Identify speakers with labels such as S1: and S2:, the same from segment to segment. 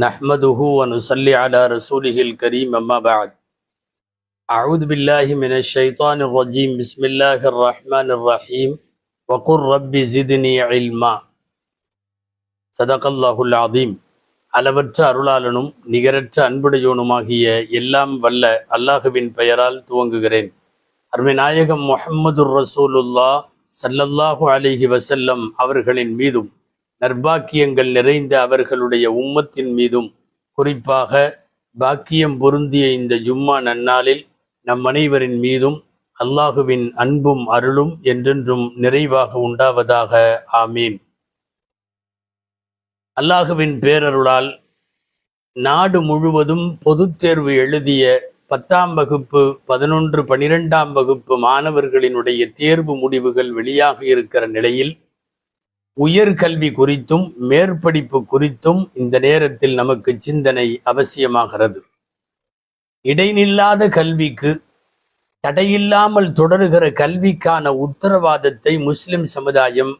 S1: نحمده ونصلي على رسوله الكريم أما بعد أعوذ بالله من الشيطان الرجيم بسم الله الرحمن الرحيم وقل رب زدني علما صدق الله العظيم அளவற்ற அருளாளனும் நிகரற்ற அன்புடையோனுமாகிய எல்லாம் வல்ல அல்லாஹுவின் பெயரால் துவங்குகிறேன் அருமை நாயகம் முஹம்மதுர் ரசூலுல்லா ஸல்லல்லாஹு அலைஹி வஸல்லம் அவர்களின் மீதும் நற்பாக்கியங்கள் நிறைந்த அவர்களுடைய உம்மத்தின் மீதும் குறிப்பாக பாக்கியம் பொருந்திய இந்த ஜும்மா நன்னாளில் நம் அனைவரின் மீதும் அல்லாஹுவின் அன்பும் அருளும் என்றென்றும் நிறைவாக உண்டாவதாக. ஆமீன். அல்லாஹுவின் பேரருளால் நாடு முழுவதும் பொதுத் தேர்வு எழுதிய பத்தாம் வகுப்பு பதினொன்று பனிரெண்டாம் வகுப்பு மாணவர்களினுடைய தேர்வு முடிவுகள் வெளியாக இருக்கிற நிலையில் உயர்கல்வி குறித்தும் மேற்படிப்பு குறித்தும் இந்த நேரத்தில் நமக்கு சிந்தனை அவசியமாகிறது. இடைநில்லாத கல்விக்கு தடையில்லாமல் தொடருகிற கல்விக்கான உத்தரவாதத்தை முஸ்லிம் சமுதாயம்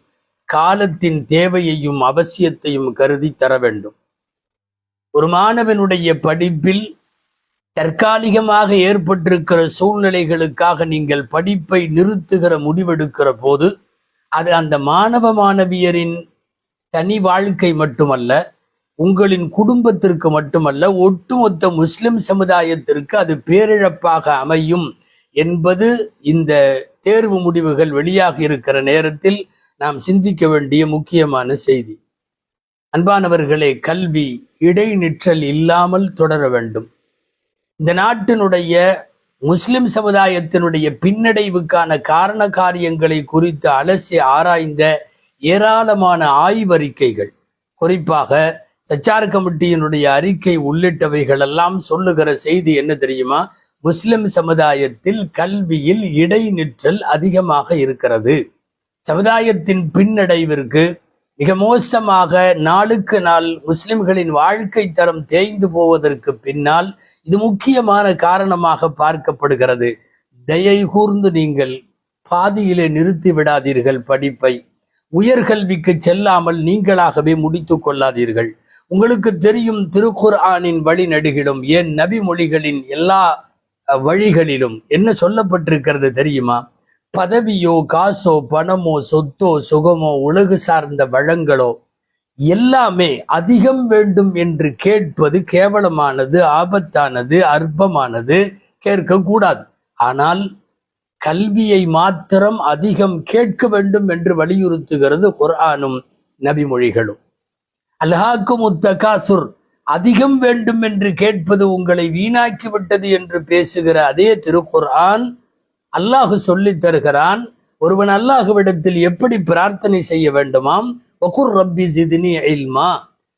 S1: காலத்தின் தேவையையும் அவசியத்தையும் கருதி தர வேண்டும். ஒரு மாணவனுடைய படிப்பில் தற்காலிகமாக ஏற்பட்டிருக்கிற சூழ்நிலைகளுக்காக நீங்கள் படிப்பை நிறுத்துகிற முடிவெடுக்கிற போது அது அந்த மாணவ மாணவியரின் தனி வாழ்க்கை மட்டுமல்ல உங்களின் குடும்பத்திற்கு மட்டுமல்ல ஒட்டுமொத்த முஸ்லிம் சமுதாயத்திற்கு அது பேரிழப்பாக அமையும் என்பது இந்த தேர்வு முடிவுகள் வெளியாக இருக்கிற நேரத்தில் நாம் சிந்திக்க வேண்டிய முக்கியமான செய்தி. அன்பானவர்களே கல்வி இடைநிற்றல் இல்லாமல் தொடர வேண்டும். இந்த நாட்டினுடைய முஸ்லிம் சமுதாயத்தினுடைய பின்னடைவுக்கான காரண காரியங்களை குறித்து அலசி ஆராய்ந்த ஏராளமான ஆய்வறிக்கைகள். குறிப்பாக சச்சார் கமிட்டியினுடைய அறிக்கை உள்ளிட்டவைகள் எல்லாம் சொல்லுகிற செய்தி என்ன தெரியுமா? முஸ்லிம் சமுதாயத்தில் கல்வியில் இடைநிற்றல் அதிகமாக இருக்கிறது. சமுதாயத்தின் பின்னடைவிற்கு மிக மோசமாக நாளுக்கு நாள் முஸ்லிம்களின் வாழ்க்கை தரம் தேய்ந்து போவதற்கு பின்னால் இது முக்கியமான காரணமாக பார்க்கப்படுகிறது. தயை கூர்ந்து நீங்கள் பாதியிலே நிறுத்தி விடாதீர்கள் படிப்பை. உயர்கல்விக்கு செல்லாமல் நீங்களாகவே முடித்து கொள்ளாதீர்கள். உங்களுக்கு தெரியும் திருக்குர் ஆனின் வழி நடுகிலும் ஏன் நபி மொழிகளின் எல்லா வழிகளிலும் என்ன சொல்லப்பட்டிருக்கிறது தெரியுமா? பதவியோ காசோ பணமோ சொத்தோ சுகமோ உலகு சார்ந்த வளங்களோ எல்லாமே அதிகம் வேண்டும் என்று கேட்பது கேவலமானது ஆபத்தானது அற்பமானது கேட்கக்கூடாது. ஆனால் கல்வியை மாத்திரம் அதிகம் கேட்க வேண்டும் என்று வலியுறுத்துகிறது குர்ஆனும் நபிமொழிகளும். அல்ஹாக்கும் உத்தகாசுர் அதிகம் வேண்டும் என்று கேட்பது உங்களை வீணாக்கி விட்டது என்று பேசுகிற அதே திருக்குர்ஆன் அல்லாஹு சொல்லித் தருகிறான் ஒருவன் அல்லாஹுவிடத்தில் எப்படி பிரார்த்தனை செய்ய வேண்டுமாம்? ஒகுர் ரப்பி ஜிதினி இல்மா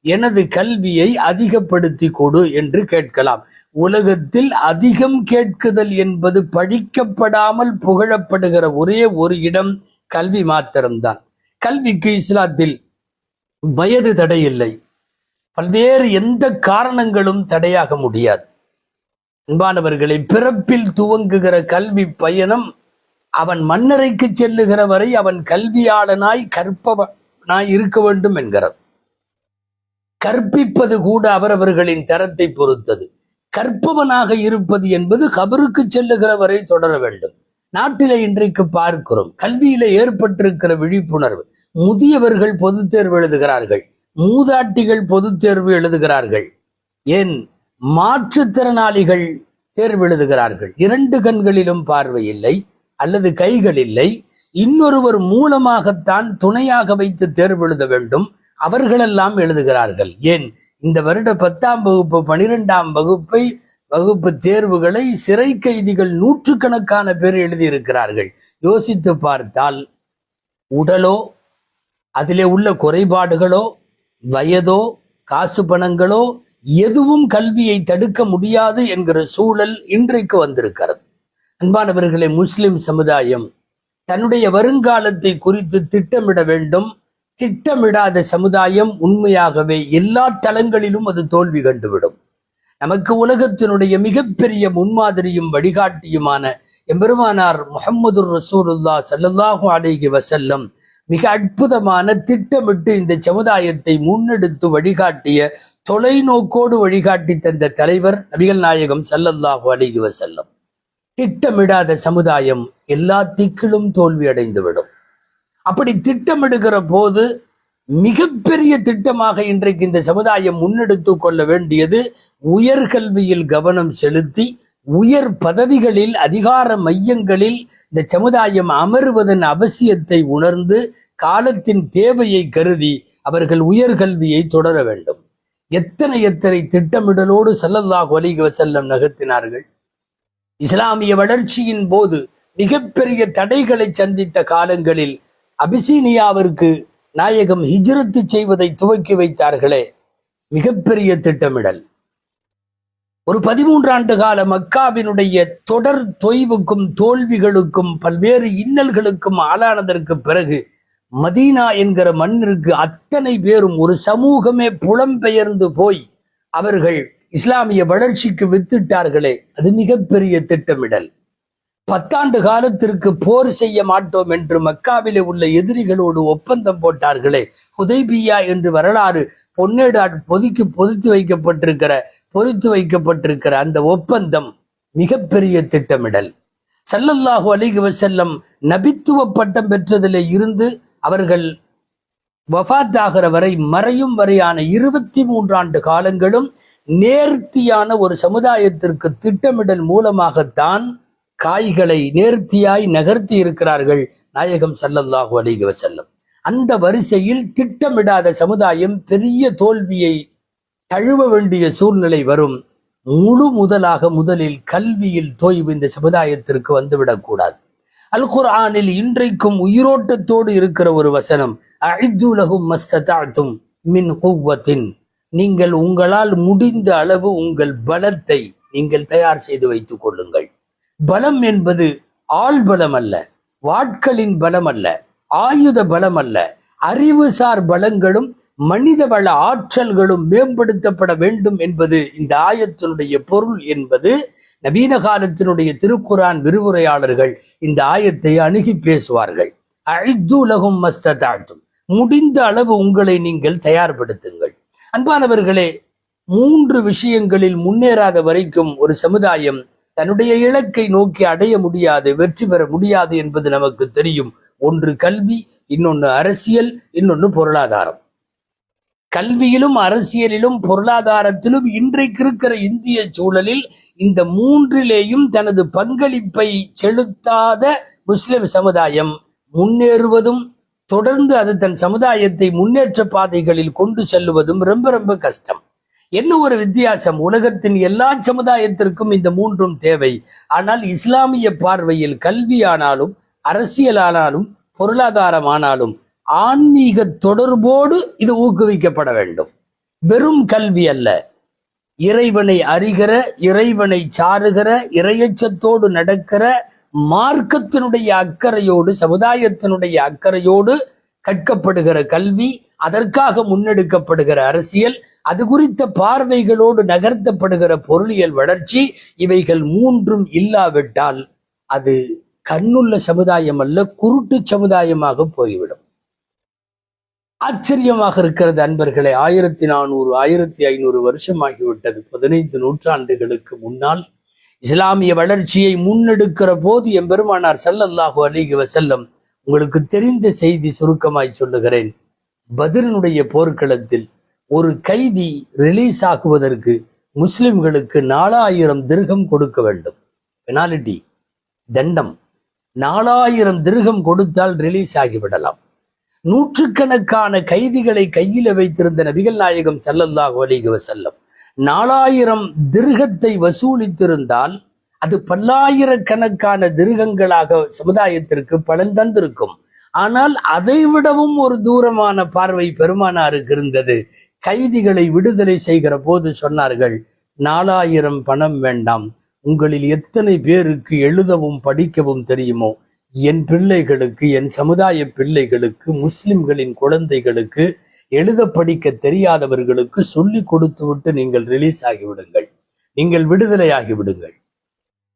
S1: எனது கல்வியை அதிகப்படுத்தி கொடு என்று கேட்கலாம். உலகத்தில் அதிகம் கேட்குதல் என்பது படிக்கப்படாமல் புகழப்படுகிற ஒரே ஒரு இடம் கல்வி மாத்திரம்தான். கல்விக்கு இஸ்லாத்தில் வயது தடை இல்லை பல்வேறு எந்த காரணங்களும் தடையாக முடியாது. அன்பானவர்களை பிறப்பில் துவங்குகிற கல்வி பயணம் அவன் மன்னரைக்கு செல்லுகிற வரை அவன் கல்வியாளனாய் கற்பவனாய் இருக்க வேண்டும் என்கிறது. கற்பிப்பது கூட அவரவர்களின் தரத்தை பொறுத்தது. கற்பவனாக இருப்பது என்பது கபருக்கு செல்லுகிற வரை தொடர வேண்டும். நாட்டில இன்றைக்கு பார்க்கிறோம் கல்வியில ஏற்பட்டிருக்கிற விழிப்புணர்வு. முதியவர்கள் பொது தேர்வு எழுதுகிறார்கள் மூதாட்டிகள் பொதுத்தேர்வு எழுதுகிறார்கள். ஏன்? மாற்றுத்திறனாளிகள் தேர்வு எழுதுகிறார்கள் இரண்டு கண்களிலும் பார்வை இல்லை அல்லது கைகள் இல்லை. இன்னொருவர் மூலமாகத்தான் துணையாக வைத்து தேர்வு எழுத வேண்டும். அவர்களெல்லாம் எழுதுகிறார்கள். ஏன்? இந்த வருட பத்தாம் வகுப்பு பனிரெண்டாம் வகுப்பை வகுப்பு தேர்வுகளை சிறை கைதிகள் நூற்றுக்கணக்கான பேர் எழுதியிருக்கிறார்கள். யோசித்து பார்த்தால் உடலோ அதிலே உள்ள குறைபாடுகளோ வயதோ காசு பணங்களோ எதுவும் கல்வியை தடுக்க முடியாது என்கிற சூழல் இன்றைக்கு வந்திருக்கிறது. அன்பானவர்களே முஸ்லிம் சமுதாயம் தன்னுடைய வருங்காலத்தை குறித்து திட்டமிட வேண்டும். திட்டமிடாத சமுதாயம் உண்மையாகவே எல்லா தளங்களிலும் அது தோல்வி கண்டுவிடும். நமக்கு உலகத்தினுடைய மிகப்பெரிய முன்மாதிரியும் வழிகாட்டியுமான எம்பெருமானார் முகமது ரசூலுல்லா சல்லல்லாஹு அலைஹி வசல்லம் மிக அற்புதமான திட்டமிட்டு இந்த சமுதாயத்தை முன்னெடுத்து வழிகாட்டிய தொலைநோக்கோடு வழிகாட்டி தந்த தலைவர் நபிகள் நாயகம் சல்லல்லாஹு அலைஹி வசல்லம் திட்டமிடாத சமுதாயம் எல்லா திக்கிலும் தோல்வி அடைந்துவிடும். அப்படி திட்டமிடுகிற போது மிகப்பெரிய திட்டமாக இன்றைக்கு இந்த சமுதாயம் முன்னெடுத்து கொள்ள வேண்டியது உயர்கல்வியில் கவனம் செலுத்தி உயர் பதவிகளில் அதிகார மையங்களில் இந்த சமுதாயம் அமருவதன் அவசியத்தை உணர்ந்து காலத்தின் தேவையை கருதி அவர்கள் உயர்கல்வியை தொடர வேண்டும். எத்தனை எத்தனை திட்டமிடலோடு செல்லல்லாஹ் அலைஹி செல்லம் நகர்த்தினார்கள். இஸ்லாமிய வளர்ச்சியின் போது மிகப்பெரிய தடைகளை சந்தித்த காலங்களில் அபிசீனியாவிற்கு நாயகம் ஹிஜ்ரத்து செய்வதை துவக்கி வைத்தார்களே. மிகப்பெரிய திட்டமிடல். ஒரு பதிமூன்றாண்டு கால மக்காவினுடைய தொடர் தொய்வுக்கும் தோல்விகளுக்கும் பல்வேறு இன்னல்களுக்கும் ஆளானதற்கு பிறகு மதீனா என்கிற மண்ணிற்கு அத்தனை பேரும் ஒரு சமூகமே புலம்பெயர்ந்து போய் அவர்கள் இஸ்லாமிய வளர்ச்சிக்கு வித்திட்டார்களே. அது மிகப்பெரிய திட்டமிடல். பத்தாண்டு காலத்திற்கு போர் செய்ய மாட்டோம் என்று மக்காவிலே உள்ள எதிரிகளோடு ஒப்பந்தம் போட்டார்களே. உதைபியா என்று வரலாறு பொன்னேடு பொதிக்கு பொதித்து வைக்கப்பட்டிருக்கிற பொறித்து வைக்கப்பட்டிருக்கிற அந்த ஒப்பந்தம் மிகப்பெரிய திட்டமிடல். சல்லல்லாஹு அலைஹி வஸல்லம் நபித்துவ பட்டம் பெற்றதிலே இருந்து அவர்கள் வஃத்தாகிற வரை மறையும் வரையான இருபத்தி மூன்றாண்டு காலங்களும் நேர்த்தியான ஒரு சமுதாயத்திற்கு திட்டமிடல் மூலமாகத்தான் காய்களை நேர்த்தியாய் நகர்த்தி இருக்கிறார்கள் நாயகம் சல்லல்லாஹு அலைஹி வசல்லம் அந்த வரிசையில் திட்டமிடாத சமுதாயம் பெரிய தோல்வியை தழுவ வேண்டிய சூழ்நிலை வரும். முழு முதலாக முதலில் கல்வியில் தோய்வு இந்த சமுதாயத்திற்கு வந்துவிடக்கூடாது. அல் குர்ஆனில் இன்றைக்கும் உயிரோட்டத்தோடு இருக்கிற ஒரு வசனம் அழித்துலகும் மஸ்ததாத்தும் மின் குவத்தின் நீங்கள் உங்களால் முடிந்த அளவு உங்கள் பலத்தை நீங்கள் தயார் செய்து வைத்துக் கொள்ளுங்கள். பலம் என்பது ஆள் பலம் அல்ல வாட்களின் பலம் அல்ல ஆயுத பலம் அல்ல. அறிவுசார் பலங்களும் மனித வள ஆற்றல்களும் மேம்படுத்தப்பட வேண்டும் என்பது இந்த ஆயத்தினுடைய பொருள் என்பது நவீன காலத்தினுடைய திருக்குரான் விரிவுரையாளர்கள் இந்த ஆயத்தை அணுகி பேசுவார்கள். அழித்துலகும் மஸ்தாழ்த்தும் முடிந்த அளவு உங்களை நீங்கள் தயார்படுத்துங்கள். அன்பானவர்களே மூன்று விஷயங்களில் முன்னேறாத வரைக்கும் ஒரு சமுதாயம் தன்னுடைய இலக்கை நோக்கி அடைய முடியாது வெற்றி பெற முடியாது என்பது நமக்கு தெரியும். ஒன்று கல்வி இன்னொன்று அரசியல் இன்னொன்று பொருளாதாரம். கல்வியிலும் அரசியலிலும் பொருளாதாரத்திலும் இன்றைக்கு இருக்கிற இந்திய சூழலில் இந்த மூன்றிலேயும் தனது பங்களிப்பை செலுத்தாத முஸ்லிம் சமுதாயம் முன்னேறுவதும் தொடர்ந்து அது தன் சமுதாயத்தை முன்னேற்ற பாதைகளில் கொண்டு செல்லுவதும் ரொம்ப ரொம்ப கஷ்டம். என்ன ஒரு வித்தியாசம்? உலகத்தின் எல்லா சமுதாயத்திற்கும் இந்த மூன்றும் தேவை. ஆனால் இஸ்லாமிய பார்வையில் கல்வியானாலும் அரசியலானாலும் பொருளாதாரமானாலும் ஆன்மீக தொடர்போடு இது ஊக்குவிக்கப்பட வேண்டும். வெறும் கல்வி அல்ல. இறைவனை அறிகிற இறைவனை சாருகிற இறையச்சத்தோடு நடக்கிற மார்க்கத்தினுடைய அக்கறையோடு சமுதாயத்தினுடைய அக்கறையோடு கற்கப்படுகிற கல்வி அதற்காக முன்னெடுக்கப்படுகிற அரசியல் அது குறித்த பார்வைகளோடு நகர்த்தப்படுகிற பொருளியல் வளர்ச்சி இவைகள் மூன்றும் இல்லாவிட்டால் அது கண்ணுள்ள சமுதாயம் அல்ல குருட்டு சமுதாயமாக போய்விடும். ஆச்சரியமாக இருக்கிறது அன்பர்களே ஆயிரத்தி நானூறு ஆயிரத்தி ஐநூறு வருஷம் ஆகிவிட்டது பதினைந்து நூற்றாண்டுகளுக்கு முன்னால் இஸ்லாமிய வளர்ச்சியை முன்னெடுக்கிற போது எம்பெருமானார் செல்லல்லாஹு அலைஹி வசல்லம் உங்களுக்கு தெரிந்த செய்தி சுருக்கமாய் சொல்லுகிறேன். பத்ரினுடைய போர்க்களத்தில் ஒரு கைதி ரிலீஸ் ஆக்குவதற்கு முஸ்லிம்களுக்கு நாலாயிரம் திருகம் கொடுக்க வேண்டும். பெனாலிட்டி தண்டம். நாலாயிரம் திருகம் கொடுத்தால் ரிலீஸ் ஆகிவிடலாம். நூற்றுக்கணக்கான கைதிகளை கையில வைத்திருந்த நபிகள் நாயகம் ஸல்லல்லாஹு அலிக வசல்லம் நாலாயிரம் திருகத்தை வசூலித்திருந்தால் அது பல்லாயிரக்கணக்கான திருகங்களாக சமுதாயத்திற்கு பலன் தந்திருக்கும். ஆனால் அதை விடவும் ஒரு தூரமான பார்வை பெருமானாருக்கு இருந்தது. கைதிகளை விடுதலை செய்கிற போது சொன்னார்கள் நாலாயிரம் பணம் வேண்டாம். உங்களில் எத்தனை பேருக்கு எழுதவும் படிக்கவும் தெரியுமோ? என் பிள்ளைகளுக்கு என் சமுதாய பிள்ளைகளுக்கு முஸ்லிம்களின் குழந்தைகளுக்கு எழுத படிக்க தெரியாதவர்களுக்கு சொல்லி கொடுத்து விட்டு நீங்கள் ரிலீஸ் ஆகிவிடுங்கள். நீங்கள் விடுதலை ஆகிவிடுங்கள்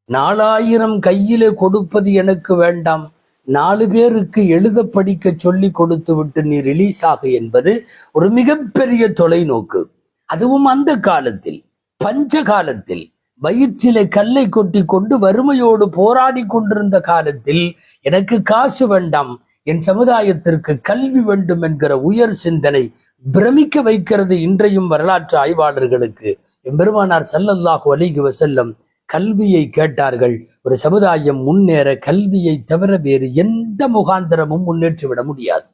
S1: நாலாயிரம் கையிலே கொடுப்பது எனக்கு வேண்டாம். நாலு பேருக்கு எழுத படிக்க சொல்லி கொடுத்து விட்டு நீ ரிலீஸ் ஆகு என்பது ஒரு மிகப்பெரிய தொலைநோக்கு. அதுவும் அந்த காலத்தில் பஞ்ச காலத்தில். வயிற்றிலே கல்லை கொட்டி கொண்டு வறுமையோடு போராடி கொண்டிருந்த காலத்தில் எனக்கு காசு வேண்டாம். என் சமுதாயத்திற்கு கல்வி வேண்டும் என்கிற உயர் சிந்தனை பிரமிக்க வைக்கிறது இன்றையும் வரலாற்று ஆய்வாளர்களுக்கு. எம்பெருமானார் சல்லல்லாஹு அலிகு வசல்லம் கல்வியை கேட்டார்கள். ஒரு சமுதாயம் முன்னேற கல்வியை தவிர வேறு எந்த முகாந்திரமும் முன்னேற்றிவிட முடியாது.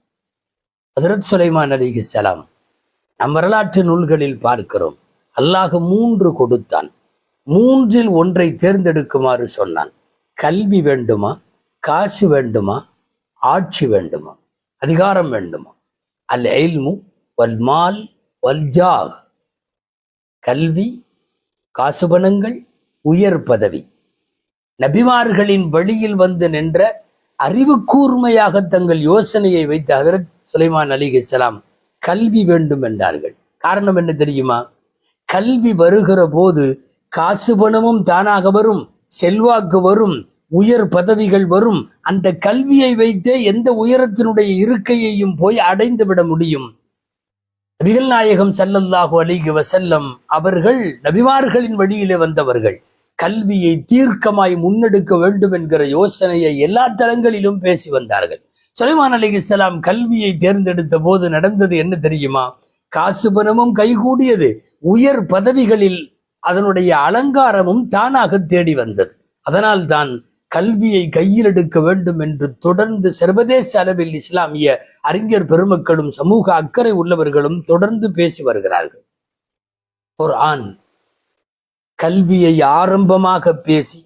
S1: ஹதரத் சுலைமான் சலாம் நம் வரலாற்று நூல்களில் பார்க்கிறோம். அல்லாஹ் மூன்று கொடுத்தான். மூன்றில் ஒன்றை தேர்ந்தெடுக்குமாறு சொன்னான். கல்வி வேண்டுமா? காசு வேண்டுமா? ஆட்சி வேண்டுமா? அதிகாரம் வேண்டுமா? அல் எல்மு வல் மால் வல் ஜாக் கல்வி காசுபணங்கள் உயர் பதவி. நபிமார்களின் வழியில் வந்து நின்ற அறிவு கூர்மையாக தங்கள் யோசனையை வைத்த ஹதரத் சுலைமான் அலி இஸ்லாம் கல்வி வேண்டும் என்றார்கள். காரணம் என்ன தெரியுமா? கல்வி வருகிற போது காசு பணமும் தானாக வரும் செல்வாக்கு வரும் உயர் பதவிகள் வரும். அந்த கல்வியை வைத்தே எந்த உயரத்தினுடைய இருக்கையையும் போய் அடைந்து விட முடியும். நபிகள் நாயகம் சல்லல்லாஹு அலைஹி வசல்லம் அவர்கள் நபிமார்களின் வழியிலே வந்தவர்கள். கல்வியை தீர்க்கமாய் முன்னெடுக்க வேண்டும் என்கிற யோசனையை எல்லா தளங்களிலும் பேசி வந்தார்கள். சுலைமான் அலைஹிஸ்ஸலாம் கல்வியை தேர்ந்தெடுத்த போது நடந்தது என்ன தெரியுமா? காசு பணமும் கைகூடியது. உயர் பதவிகளில் அதனுடைய அலங்காரமும் தானாக தேடி வந்தது. அதனால் தான் கல்வியை கையில் எடுக்க வேண்டும் என்று தொடர்ந்து சர்வதேச அளவில் இஸ்லாமிய அறிஞர் பெருமக்களும் சமூக அக்கறை உள்ளவர்களும் தொடர்ந்து பேசி வருகிறார்கள். ஒரு ஆண் கல்வியை ஆரம்பமாக பேசி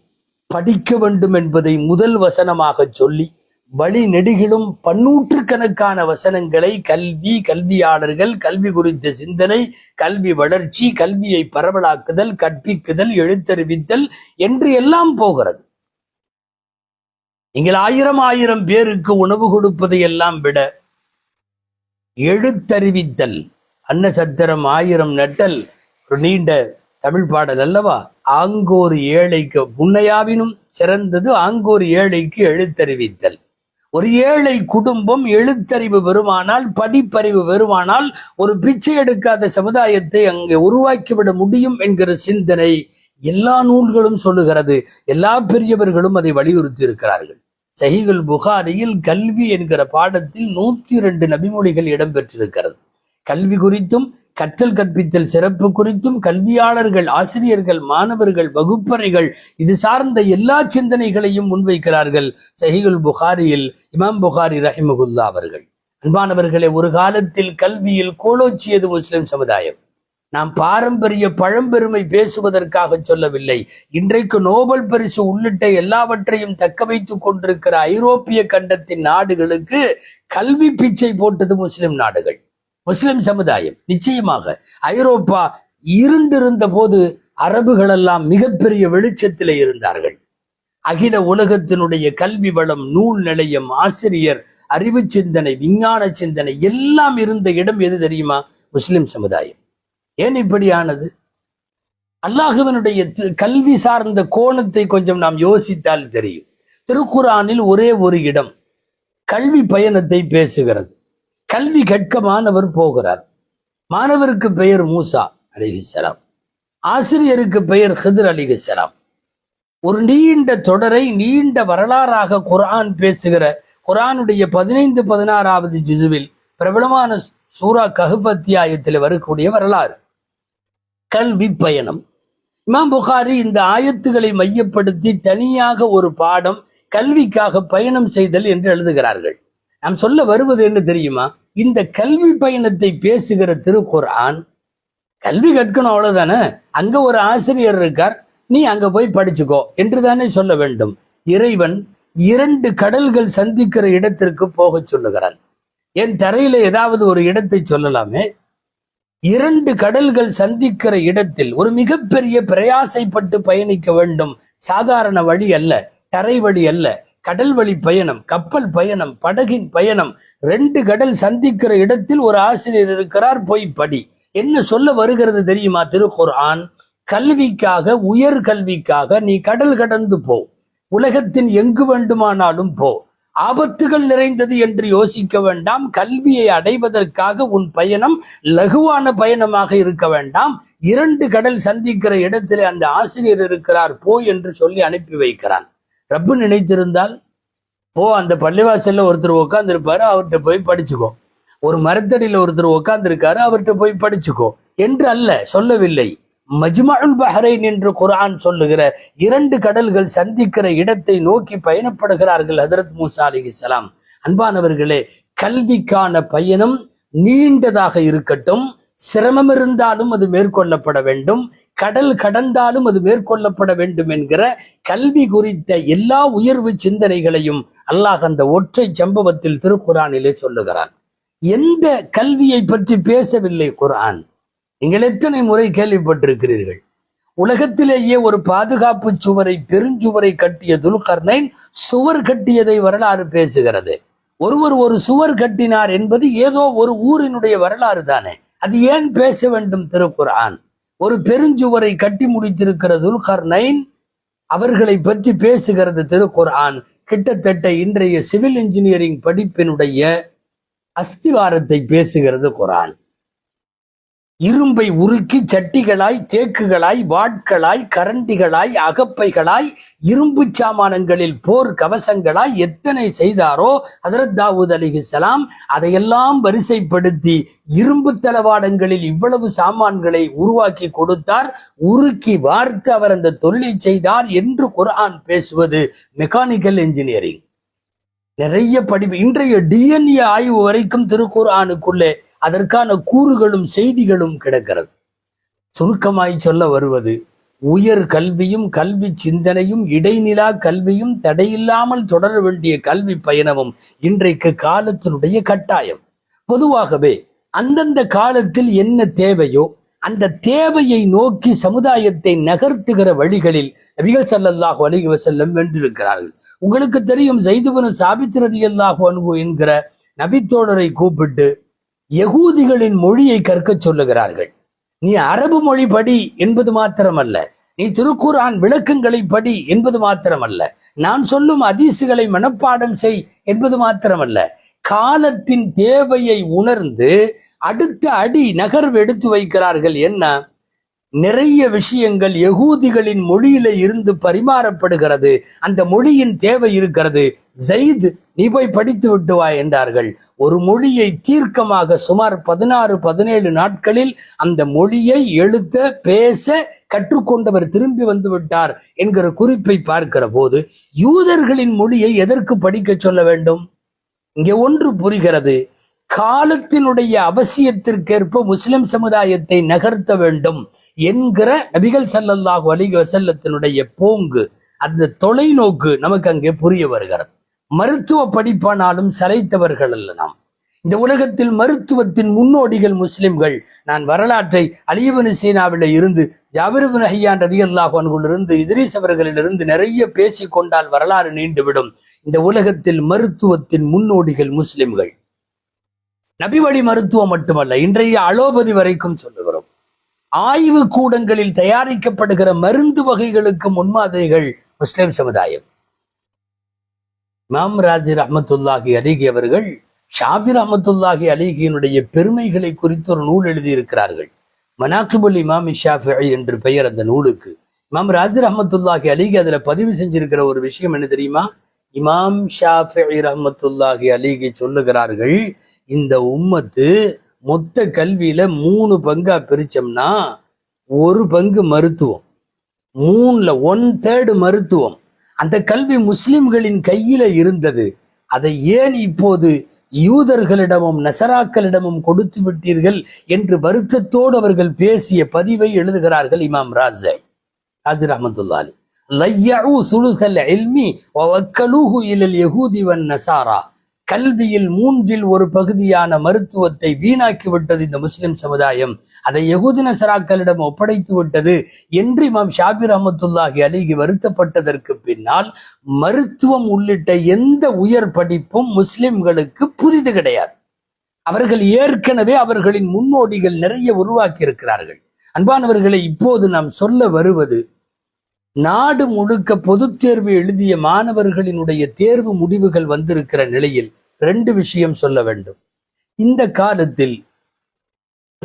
S1: படிக்க வேண்டும் என்பதை முதல் வசனமாக சொல்லி வழி நெடுகிலும் பன்னூற்றுக்கணக்கான வசனங்களை கல்வி கல்வியாளர்கள் கல்வி குறித்த சிந்தனை கல்வி வளர்ச்சி கல்வியை பரவலாக்குதல் கற்பிக்குதல் எழுத்தறிவித்தல் என்று எல்லாம் போகிறது. நீங்கள் ஆயிரம் ஆயிரம் பேருக்கு உணவு கொடுப்பதை எல்லாம் விட எழுத்தறிவித்தல் அன்னசத்திரம் ஆயிரம் நட்டல் ஒரு நீண்ட தமிழ் பாடல் அல்லவா? ஆங்கோர் ஏழைக்கு புன்னையாவினும் சிறந்தது ஆங்கோர் ஏழைக்கு எழுத்தறிவித்தல். ஒரு ஏழை குடும்பம் எழுத்தறிவு வருமானால் படிப்பறிவு வருமானால் ஒரு பிச்சை எடுக்காத சமுதாயத்தை அங்கே உருவாக்கிவிட முடியும் என்கிற சிந்தனை எல்லா நூல்களும் சொல்லுகிறது. எல்லா பெரியவர்களும் அதை வலியுறுத்தி இருக்கிறார்கள் சஹீகுல் புகாரியில் கல்வி என்கிற பாடத்தில் நூத்தி இரண்டு நபிமொழிகள் இடம்பெற்றிருக்கிறது. கல்வி குறித்தும் கற்றல் கற்பித்தல் சிறப்பு குறித்தும் கல்வியாளர்கள் ஆசிரியர்கள் மாணவர்கள் வகுப்பறைகள் இது சார்ந்த எல்லா சிந்தனைகளையும் முன்வைக்கிறார்கள். சஹிகுல் புகாரியில் இமாம் புகாரி ரஹிமகுல்லா அவர்கள். அன்பானவர்களே ஒரு காலத்தில் கல்வியில் கோலோச்சியது முஸ்லிம் சமுதாயம்? நாம் பாரம்பரிய பழம்பெருமை பேசுவதற்காக சொல்லவில்லை. இன்றைக்கு நோபல் பரிசு உள்ளிட்ட எல்லாவற்றையும் தக்க வைத்துக் கொண்டிருக்கிற ஐரோப்பிய கண்டத்தின் நாடுகளுக்கு கல்வி பிச்சை போட்டது முஸ்லிம் நாடுகள். முஸ்லிம் சமுதாயம் நிச்சயமாக ஐரோப்பா இருண்டிருந்த போது அரபுகள் எல்லாம் மிகப்பெரிய வெளிச்சத்திலே இருந்தார்கள். அகில உலகத்தினுடைய கல்வி வளம் நூல் நிலையம் ஆசிரியர் அறிவு சிந்தனை விஞ்ஞான சிந்தனை எல்லாம் இருந்த இடம் எது தெரியுமா? முஸ்லிம் சமுதாயம். ஏன் இப்படியானது? அல்லாஹுவனுடைய கல்வி சார்ந்த கோணத்தை கொஞ்சம் நாம் யோசித்தால் தெரியும். திருக்குறானில் ஒரே ஒரு இடம் கல்வி பயணத்தை பேசுகிறது. கல்வி கற்க மாணவர் போகிறார். மாணவருக்கு பெயர் மூசா அலிஹிஸ்ஸலாம் ஆசிரியருக்கு பெயர் ஹிதர் அலிஹிஸ்ஸலாம் ஒரு நீண்ட தொடரை நீண்ட வரலாறாக குர்ஆன் பேசுகிற குரானுடைய பதினைந்து பதினாறாவது ஜிசுவில் பிரபலமான சூரா கஹுபத்தியாயத்தில் வரக்கூடிய வரலாறு. கல்வி பயணம். இமாம் புகாரி இந்த ஆயத்துகளை மையப்படுத்தி தனியாக ஒரு பாடம் கல்விக்காக பயணம் செய்தல் என்று எழுதுகிறார்கள். நாம் சொல்ல வருவது என்ன தெரியுமா? இந்த கல்வி பயணத்தை பேசுகிற திருக்குர்ஆன் கல்வி கற்கணும் அவ்வளவுதானே? அங்க ஒரு ஆசிரியர் இருக்கார் நீ அங்க போய் படிச்சுக்கோ என்று தானே சொல்ல வேண்டும். இறைவன் இரண்டு கடல்கள் சந்திக்கிற இடத்திற்கு போகச் சொல்லுகிறான். என் தரையில ஏதாவது ஒரு இடத்தை சொல்லலாமே? இரண்டு கடல்கள் சந்திக்கிற இடத்தில் ஒரு மிகப்பெரிய பிரயாசைப்பட்டு பயணிக்க வேண்டும். சாதாரண வழி அல்ல தரை வழி அல்ல. கடல் வழி பயணம் கப்பல் பயணம் படகின் பயணம் ரெண்டு கடல் சந்திக்கிற இடத்தில் ஒரு ஆசிரியர் இருக்கிறார் போய் படி. என்ன சொல்ல வருகிறது தெரியுமா திருக்குர்ஆன்? கல்விக்காக உயர் கல்விக்காக நீ கடல் கடந்து போ. உலகத்தின் எங்கு வேண்டுமானாலும் போ. ஆபத்துகள் நிறைந்தது என்று யோசிக்க வேண்டாம். கல்வியை அடைவதற்காக உன் பயணம் லகுவான பயணமாக இருக்க வேண்டாம். இரண்டு கடல் சந்திக்கிற இடத்திலே அந்த ஆசிரியர் இருக்கிறார் போ என்று சொல்லி அனுப்பி வைக்கிறான். ரப்பு நினைத்திருந்தால் போ அந்த பள்ளிவாசல்ல ஒருத்தர் உட்காந்துருப்பாரு அவர்கிட்ட போய் படிச்சுக்கோ. ஒரு மரத்தடியில் ஒருத்தர் உட்காந்துருக்காரு அவர்கிட்ட போய் படிச்சுக்கோ. என்று அல்ல சொல்லவில்லை. மஜ்மஉல் பஹரைன் என்று குரான் சொல்லுகிற இரண்டு கடல்கள் சந்திக்கிற இடத்தை நோக்கி பயணப்படுகிறார்கள் ஹதரத் மூசா அலிகலாம் அன்பானவர்களே கல்விக்கான பயணம் நீண்டதாக இருக்கட்டும் சிரமம் இருந்தாலும் அது மேற்கொள்ளப்பட வேண்டும். கடல் கடந்தாலும் அது மேற்கொள்ளப்பட வேண்டும் என்கிற கல்வி குறித்த எல்லா உயர்வு சிந்தனைகளையும் அல்லாஹ் அந்த ஒற்றை சம்பவத்தில் திருக்குறானிலே சொல்லுகிறான். எந்த கல்வியை பற்றி பேசவில்லை குரான் நீங்கள் எத்தனை முறை கேள்விப்பட்டிருக்கிறீர்கள்? உலகத்திலேயே ஒரு பாதுகாப்பு சுவரை பெருஞ்சுவரை கட்டிய துல்கர்னைன் சுவர் கட்டியதை வரலாறு பேசுகிறது. ஒருவர் ஒரு சுவர் கட்டினார் என்பது ஏதோ ஒரு ஊரினுடைய வரலாறு தானே. அது ஏன் பேச வேண்டும் திருக்குர்ஆன்? ஒரு பெருஞ்சுவரை கட்டி முடித்திருக்கிற துல்கர்னைன் அவர்களை பற்றி பேசுகிறது திருக்குர்ஆன் கிட்டத்தட்ட இன்றைய சிவில் இன்ஜினியரிங் படிப்பினுடைய அஸ்திவாரத்தை பேசுகிறது குரான் இரும்பை உருக்கி சட்டிகளாய் தேக்குகளாய் வாட்களாய் கரண்டிகளாய் அகப்பைகளாய் இரும்பு சாமானங்களில் போர் கவசங்களாய் எத்தனை செய்தாரோ ஹதரத் தாவூத் அலிஹிஸ்ஸலாம் அதையெல்லாம் வரிசைப்படுத்தி இரும்பு தளவாடங்களில் இவ்வளவு சாமான்களை உருவாக்கி கொடுத்தார். உருக்கி வார்த்து அவர் அந்த தொழிலை செய்தார் என்று குரான் பேசுவது மெக்கானிக்கல் இன்ஜினியரிங் நிறைய படிப்பு. இன்றைய டிஎன்ஏ ஆய்வு வரைக்கும் திருக்குர்ஆனுக்குள்ளே அதற்கான கூறுகளும் செய்திகளும் கிடக்கிறது. சுருக்கமாய் சொல்ல வருவது உயர் கல்வியும் கல்வி சிந்தனையும் இடைநிலா கல்வியும் தடையில்லாமல் தொடர வேண்டிய கல்வி பயணமும் இன்றைக்கு காலத்தினுடைய கட்டாயம். பொதுவாகவே அந்தந்த காலத்தில் என்ன தேவையோ அந்த தேவையை நோக்கி சமுதாயத்தை நகர்த்துகிற வழிகளில் நபிகள் சல்லல்லாஹு அலைஹி வசல்லம் வென்றிருக்கிறார்கள். உங்களுக்கு தெரியும் ஜைதுபனு சாபித் அல்லாஹு அன்ஹு என்கிற நபித்தோழரை கூப்பிட்டு யகூதிகளின் மொழியை கற்கச் சொல்லுகிறார்கள். நீ அரபு மொழி படி என்பது மாத்திரமல்ல. நீ திருக்குர்ஆன் விளக்கங்களை படி என்பது மாத்திரமல்ல. நான் சொல்லும் அதிசுகளை மனப்பாடம் செய் என்பது மாத்திரமல்ல. காலத்தின் தேவையை உணர்ந்து அடுத்த அடி நகர்வு எடுத்து வைக்கிறார்கள் என்ன? நிறைய விஷயங்கள் யகூதிகளின் மொழியில இருந்து பரிமாறப்படுகிறது. அந்த மொழியின் தேவை இருக்கிறது. ஜெயித் நீ போய் படித்து விட்டு வா என்றார்கள். ஒரு மொழியை தீர்க்கமாக சுமார் பதினாறு பதினேழு நாட்களில் அந்த மொழியை எழுத்த பேச கற்றுக்கொண்டவர் திரும்பி வந்து விட்டார் என்கிற குறிப்பை பார்க்கிற போது யூதர்களின் மொழியை எதற்கு படிக்க சொல்ல வேண்டும்? இங்கே ஒன்று புரிகிறது. காலத்தினுடைய அவசியத்திற்கேற்ப முஸ்லிம் சமுதாயத்தை நகர்த்த வேண்டும். என்கிற நபிகள் செல்லல்லாஹு அலிக செல்லத்தினுடைய போங்கு அந்த தொலைநோக்கு நமக்கு அங்கே புரிய வருகிறது. மருத்துவ படிப்பானாலும் சளைத்தவர்கள் அல்ல நாம். இந்த உலகத்தில் மருத்துவத்தின் முன்னோடிகள் முஸ்லிம்கள் நான் வரலாற்றை அலியபனு சீனாவில இருந்து ஜாபிர்பின் ஹையான் ரதியல்லாஹு அன்ஹுலிருந்து இத்ரீஸ் அவர்களிலிருந்து நிறைய பேசிக் கொண்டால் வரலாறு நீண்டுவிடும். இந்த உலகத்தில் மருத்துவத்தின் முன்னோடிகள் முஸ்லிம்கள். நபி வழி மருத்துவம் மட்டுமல்ல இன்றைய அலோபதி வரைக்கும் சொல்லுவேன். ஆய்வு கூடங்களில் தயாரிக்கப்படுகிற மருந்து வகைகளுக்கு முன்மாதிரிகள் முஸ்லிம் சமுதாயம். இமாம் ராஜி ரஹமத்துல்லாஹி அலிகி அவர்கள் ஷாஃபி அஹமத்துல்லாஹி அலிகியினுடைய பெருமைகளை குறித்து ஒரு நூல் எழுதியிருக்கிறார்கள். மனாக்கிபுல் இமாம் ஷாஃபி என்று பெயர் அந்த நூலுக்கு. இமாம் ராஜி அஹமத்துல்லாஹி அலிகி அதுல பதிவு செஞ்சிருக்கிற ஒரு விஷயம் என்ன தெரியுமா? இமாம் ஷாஃபி ரஹமத்துல்லாஹி அலிகி சொல்லுகிறார்கள் இந்த உம்மத்து மொத்த கல்வியில மூணு பங்கா பிரிச்சோம்னா ஒரு பங்கு மருத்துவம். மூணுல ஒன் தேர்டு மருத்துவம். அந்த கல்வி முஸ்லிம்களின் கையில இருந்தது. அதை ஏன் இப்போது யூதர்களிடமும் நசராக்களிடமும் கொடுத்து விட்டீர்கள் என்று வருத்தத்தோடு அவர்கள் பேசிய பதிவை எழுதுகிறார்கள் இமாம் ராஜை ராஜி அஹமதுல்லாலி லையஉ சுலுசல் எல்மி வவக்கலூஹு இலல் யஹூதி வன் நசாரா. கல்வியில் மூன்றில் ஒரு பகுதியான மருத்துவத்தை வீணாக்கி விட்டது இந்த முஸ்லிம் சமுதாயம். அதை யகுதி நசராக்களிடம் ஒப்படைத்து விட்டது என்று இமாம் ஷாபிர் அஹமத்துல்லாஹி அலிகி வருத்தப்பட்டதற்கு பின்னால் மருத்துவம் உள்ளிட்ட எந்த உயர் படிப்பும் முஸ்லிம்களுக்கு புதிது கிடையாது. அவர்கள் ஏற்கனவே அவர்களின் முன்னோடிகள் நிறைய உருவாக்கி இருக்கிறார்கள் அன்பானவர்களை இப்போது நாம் சொல்ல வருவது நாடு முழுக்க பொதுத் தேர்வு எழுதிய மாணவர்களினுடைய தேர்வு முடிவுகள் வந்திருக்கிற நிலையில் ரெண்டு விஷயம் சொல்ல வேண்டும். இந்த காலத்தில்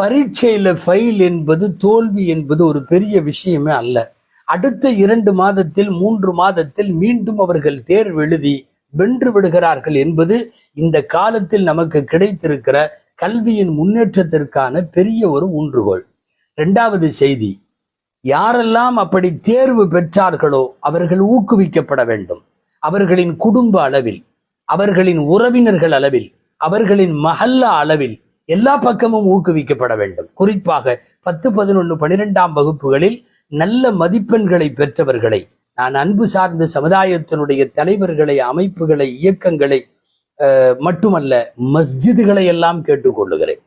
S1: பரீட்சையில ஃபைல் என்பது தோல்வி என்பது ஒரு பெரிய விஷயமே அல்ல. அடுத்த இரண்டு மாதத்தில் மூன்று மாதத்தில் மீண்டும் அவர்கள் தேர்வு எழுதி வென்று விடுகிறார்கள் என்பது இந்த காலத்தில் நமக்கு கிடைத்திருக்கிற கல்வியின் முன்னேற்றத்திற்கான பெரிய ஒரு ஊன்றுகோல். இரண்டாவது செய்தி யாரெல்லாம் அப்படி தேர்வு பெற்றார்களோ அவர்கள் ஊக்குவிக்கப்பட வேண்டும். அவர்களின் குடும்ப அளவில் அவர்களின் உறவினர்கள் அளவில் அவர்களின் மஹல்லா அளவில் எல்லா பக்கமும் ஊக்குவிக்கப்பட வேண்டும். குறிப்பாக பத்து பதினொன்று பனிரெண்டாம் வகுப்புகளில் நல்ல மதிப்பெண்களை பெற்றவர்களை நான் அன்பு சார்ந்த சமுதாயத்தினுடைய தலைவர்களை அமைப்புகளை இயக்கங்களை அஹ், மட்டுமல்ல மஸ்ஜிதுகளை எல்லாம் கேட்டுக்கொள்ளுகிறேன்.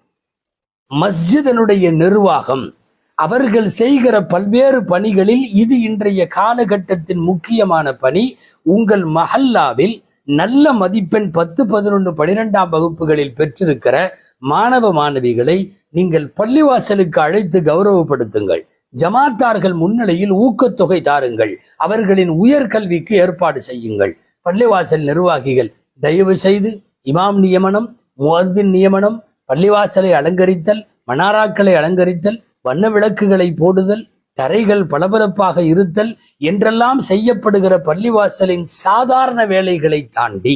S1: மஸ்ஜிதனுடைய நிர்வாகம் அவர்கள் செய்கிற பல்வேறு பணிகளில் இது இன்றைய காலகட்டத்தின் முக்கியமான பணி. உங்கள் மஹல்லாவில் நல்ல மதிப்பெண் பத்து பதினொன்று பனிரெண்டாம் வகுப்புகளில் பெற்றிருக்கிற மாணவ மாணவிகளை நீங்கள் பள்ளிவாசலுக்கு அழைத்து கௌரவப்படுத்துங்கள். ஜமாத்தார்கள் முன்னிலையில் ஊக்கத்தொகை தாருங்கள். அவர்களின் உயர்கல்விக்கு ஏற்பாடு செய்யுங்கள். பள்ளிவாசல் நிர்வாகிகள் தயவு செய்து இமாம் நியமனம் முஅத்தின் நியமனம் பள்ளிவாசலை அலங்கரித்தல் மனாராக்களை அலங்கரித்தல் வண்ண விளக்குகளை போடுதல் தரைகள் பளபளப்பாக இருத்தல் என்றெல்லாம் செய்யப்படுகிற பள்ளிவாசலின் சாதாரண வேலைகளை தாண்டி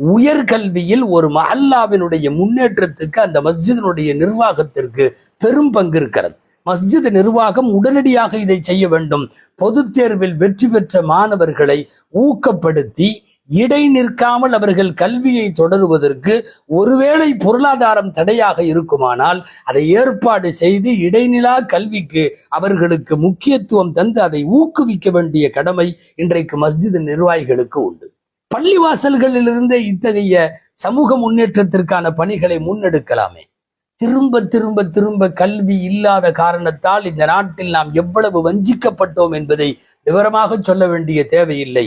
S1: உயர்கல்வியில் ஒரு மஹல்லாவினுடைய முன்னேற்றத்துக்கு அந்த மஸ்ஜிதினுடைய நிர்வாகத்திற்கு பெரும் பங்கு இருக்கிறது. மஸ்ஜித் நிர்வாகம் உடனடியாக இதை செய்ய வேண்டும். பொதுத் தேர்வில் வெற்றி பெற்ற மாணவர்களை ஊக்கப்படுத்தி இடை நிற்காமல் அவர்கள் கல்வியை தொடருவதற்கு ஒருவேளை பொருளாதாரம் தடையாக இருக்குமானால் அதை ஏற்பாடு செய்து இடைநிலா கல்விக்கு அவர்களுக்கு முக்கியத்துவம் தந்து அதை ஊக்குவிக்க வேண்டிய கடமை இன்றைக்கு மஸ்ஜித் நிர்வாகிகளுக்கு உண்டு. பள்ளிவாசல்களிலிருந்தே இத்தகைய சமூக முன்னேற்றத்திற்கான பணிகளை முன்னெடுக்கலாமே. திரும்ப திரும்ப திரும்ப கல்வி இல்லாத காரணத்தால் இந்த நாட்டில் நாம் எவ்வளவு வஞ்சிக்கப்பட்டோம் என்பதை விவரமாக சொல்ல வேண்டிய தேவையில்லை.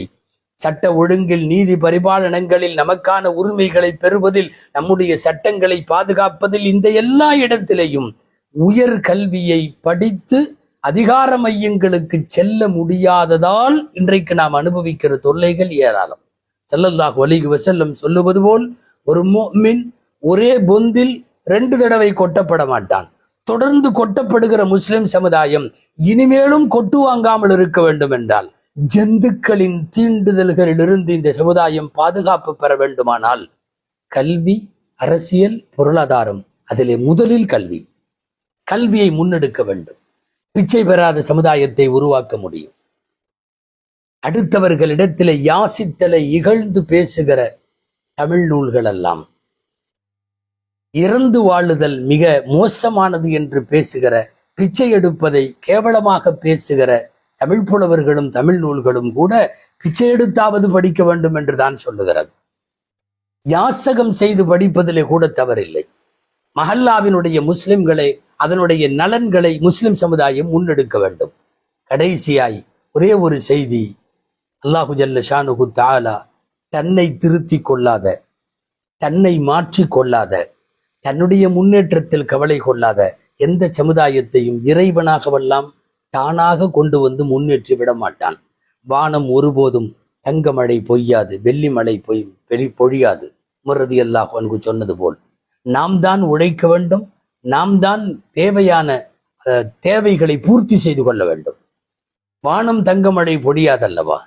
S1: சட்ட ஒழுங்கில் நீதி பரிபாலனங்களில் நமக்கான உரிமைகளை பெறுவதில் நம்முடைய சட்டங்களை பாதுகாப்பதில் இந்த எல்லா இடத்திலேயும் உயர் கல்வியை படித்து அதிகார மையங்களுக்கு செல்ல முடியாததால் இன்றைக்கு நாம் அனுபவிக்கிற தொல்லைகள் ஏராளம். செல்லல்லாஹ் ஒலிகு வசல்லம் சொல்லுவது போல் ஒரு மின் ஒரே பொந்தில் ரெண்டு தடவை கொட்டப்பட மாட்டான். தொடர்ந்து கொட்டப்படுகிற முஸ்லிம் சமுதாயம் இனிமேலும் கொட்டு வாங்காமல் இருக்க வேண்டும் என்றால் ஜந்துக்களின் தீண்டுதல்களிலிருந்து இந்த சமுதாயம் பாதுகாப்பு பெற வேண்டுமானால் கல்வி அரசியல் பொருளாதாரம் அதிலே முதலில் கல்வி. கல்வியை முன்னெடுக்க வேண்டும். பிச்சை பெறாத சமுதாயத்தை உருவாக்க முடியும். அடுத்தவர்களிடத்திலே யாசித்தலை இகழ்ந்து பேசுகிற தமிழ் நூல்கள் எல்லாம் இறந்து வாழுதல் மிக மோசமானது என்று பேசுகிற பிச்சை எடுப்பதை கேவலமாக பேசுகிற தமிழ் புலவர்களும் தமிழ் நூல்களும் கூட பிச்சை எடுத்தாவது படிக்க வேண்டும் என்று தான் சொல்லுகிறது. யாசகம் செய்து படிப்பதிலே கூட தவறில்லை. மஹல்லாவினுடைய முஸ்லிம்களை அதனுடைய நலன்களை முஸ்லிம் சமுதாயம் முன்னெடுக்க வேண்டும். கடைசியாய் ஒரே ஒரு செய்தி அல்லாஹு ஜல்ல ஷானுகு தாலா தன்னை திருத்தி கொள்ளாத தன்னை மாற்றி கொள்ளாத தன்னுடைய முன்னேற்றத்தில் கவலை கொள்ளாத எந்த சமுதாயத்தையும் இறைவனாகவெல்லாம் தானாக கொண்டு வந்து முன்னேற்றி விட மாட்டான் வானம் ஒருபோதும் தங்க மழை பொய்யாது வெள்ளி மழை பொய் வெளி பொழியாது முரதி அல்லாஹ் அன்கு சொன்னது போல். நாம் தான் உழைக்க வேண்டும் நாம் தான் தேவையான தேவைகளை பூர்த்தி செய்து கொள்ள வேண்டும். வானம் தங்கமழை பொழியாதல்லவா?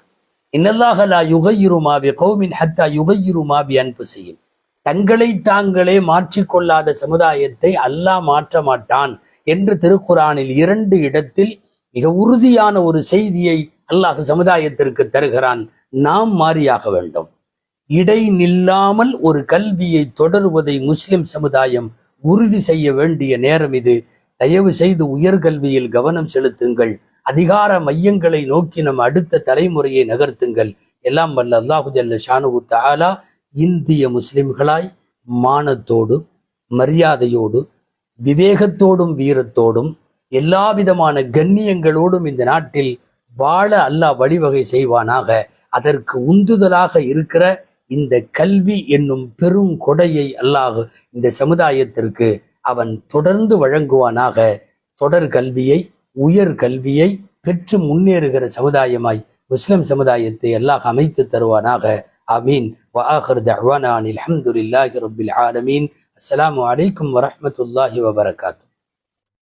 S1: இன்னல்லாஹலா யுகையுருமாவி கௌமின் ஹத்தா யுகையுருமாவி அன்பு செய்யும் தங்களை தாங்களே மாற்றிக்கொள்ளாத சமுதாயத்தை அல்லாஹ் மாற்ற மாட்டான் என்று திருக்குறானில் இரண்டு இடத்தில் மிக உறுதியான ஒரு செய்தியை அல்லாஹ் சமுதாயத்திற்கு தருகிறான். நாம் மாறியாக வேண்டும். இடை நில்லாமல் ஒரு கல்வியை தொடருவதை முஸ்லிம் சமுதாயம் உறுதி செய்ய வேண்டிய நேரம் இது. தயவு செய்து உயர்கல்வியில் கவனம் செலுத்துங்கள். அதிகார மையங்களை நோக்கி நம் அடுத்த தலைமுறையை நகர்த்துங்கள். எல்லாம் வல்ல அல்லாஹு ஜல்ல ஷானு தாலா இந்திய முஸ்லிம்களாய் மானத்தோடு மரியாதையோடு விவேகத்தோடும் வீரத்தோடும் எல்லா விதமான கண்ணியங்களோடும் இந்த நாட்டில் வாழ அல்லாஹ் வழிவகை செய்வானாக. அதற்கு உந்துதலாக இருக்கிற இந்த கல்வி என்னும் பெரும் கொடையை அல்லாஹ் இந்த சமுதாயத்திற்கு அவன் தொடர்ந்து வழங்குவானாக. தொடர் கல்வியை உயர் கல்வியை பெற்று முன்னேறுகிற சமுதாயமாய் முஸ்லிம் சமுதாயத்தை அல்லாஹ் அமைத்து தருவானாக. ஆமீன். வஆஹிர் தஅவானா அனில் ஹம்துலில்லாஹி ஆலமீன். அஸ்லாம் வலைக்கம் வரமத்துல்லாஹி வபரகாத்து